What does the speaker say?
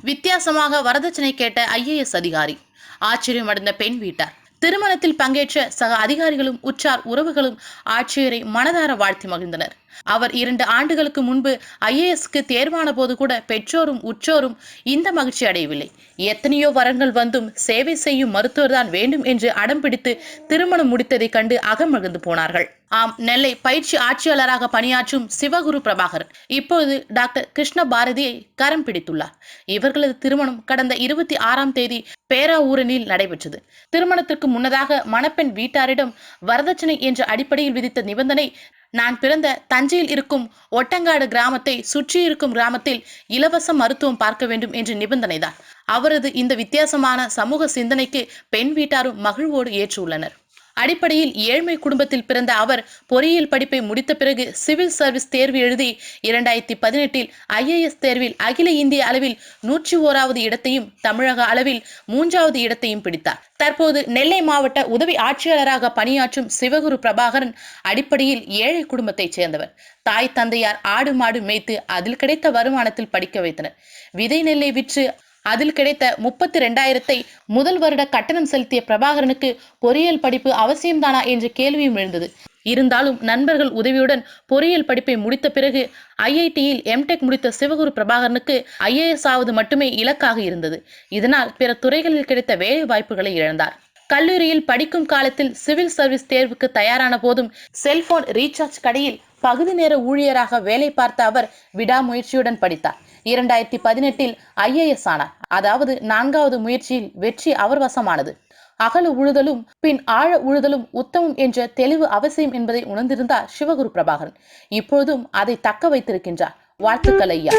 வித்தியாசமாக வரதட்சணை கேட்ட ஐஏஎஸ் அதிகாரி. ஆச்சரியமடைந்த பெண் வீட்டார். திருமணத்தில் பங்கேற்ற சக அதிகாரிகளும் உற்றார் உறவுகளும் ஆட்சியரை மனதார வாழ்த்தி மகிழ்ந்தனர். அவர் இரண்டு ஆண்டுகளுக்கு முன்பு ஐஏஎஸ்க்கு தேர்வான போது கூட பெற்றோரும் உற்றோரும் இந்த மகிழ்ச்சி அடையவில்லை. எத்தனையோ வரங்கள் வந்தும் சேவை செய்யும் மருத்துவர் தான் வேண்டும் என்று அடம் பிடித்து திருமணம் முடித்ததைக் கண்டு அகமகிழ்ந்து போனார்கள். ஆம் நெல்லை பயிற்சி ஆட்சியாளராக பணியாற்றும் சிவகுரு பிரபாகர் இப்போது டாக்டர் கிருஷ்ண பாரதியை கரம் பிடித்துள்ளார். இவர்களது திருமணம் கடந்த இருபத்தி ஆறாம் தேதி பேராவூரனில் நடைபெற்றது. திருமணத்திற்கு முன்னதாக மணப்பெண் வீட்டாரிடம் வரதட்சணை என்ற அடிப்படையில் விதித்த நிபந்தனை நான் பிறந்த தஞ்சையில் இருக்கும் ஒட்டங்காடு கிராமத்தை சுற்றி இருக்கும் கிராமத்தில் இலவச மருத்துவம் பார்க்க வேண்டும் என்ற நிபந்தனைதான். அவரது இந்த வித்தியாசமான சமூக சிந்தனைக்கு பெண் வீட்டாரும் மகிழ்வோடு ஏற்றுள்ளனர். அடிப்படையில் ஏழ்மை குடும்பத்தில் பிறந்த அவர் பொறியியல் படிப்பை முடித்த பிறகு சிவில் சர்வீஸ் தேர்வு எழுதி இரண்டாயிரத்தி பதினெட்டில் ஐஏஎஸ் தேர்வில் அகில இந்திய அளவில் நூற்றி ஓராவது இடத்தையும் தமிழக அளவில் மூன்றாவது இடத்தையும் பிடித்தார். தற்போது நெல்லை மாவட்ட உதவி ஆட்சியாளராக பணியாற்றும் சிவகுரு பிரபாகரன் அடிப்படையில் ஏழை குடும்பத்தைச் சேர்ந்தவர். தாய் தந்தையார் ஆடு மாடு மேய்த்து அதில் கிடைத்த வருமானத்தில் படிக்க வைத்தனர். விதை நெல்லை விற்று அதில் கிடைத்த முப்பத்தி ரெண்டாயிரத்தை முதல் வருட கட்டணம் செலுத்திய பிரபாகரனுக்கு பொறியியல் படிப்பு அவசியம்தானா என்ற கேள்வியும் எழுந்தது. இருந்தாலும் நண்பர்கள் உதவியுடன் பொறியியல் படிப்பை முடித்த பிறகு ஐஐடியில் எம்டெக் முடித்த சிவகுரு பிரபாகரனுக்கு ஐஏஎஸ் ஆவது மட்டுமே இலக்காக இருந்தது. இதனால் பிற துறைகளில் கிடைத்த வேலை வாய்ப்புகளை இழந்தார். கல்லூரியில் படிக்கும் காலத்தில் சிவில் சர்வீஸ் தேர்வுக்கு தயாரான போதும் செல்போன் ரீசார்ஜ் கடையில் பகுதி நேர ஊழியராக வேலை பார்த்த அவர் விடாமுயற்சியுடன் படித்தார். இரண்டாயிரத்தி பதினெட்டில் ஐஏஎஸ் ஆனார். அதாவது நான்காவது முயற்சியில் வெற்றி அவர் வசமானது. அகல உழுதலும் பின் ஆழ உழுதலும் உத்தமம் என்ற தெளிவு அவசியம் என்பதை உணர்ந்திருந்தார் சிவகுரு பிரபாகரன். இப்பொழுதும் அதை தக்க வைத்திருக்கின்றார். வாழ்த்துக்கள் ஐயா.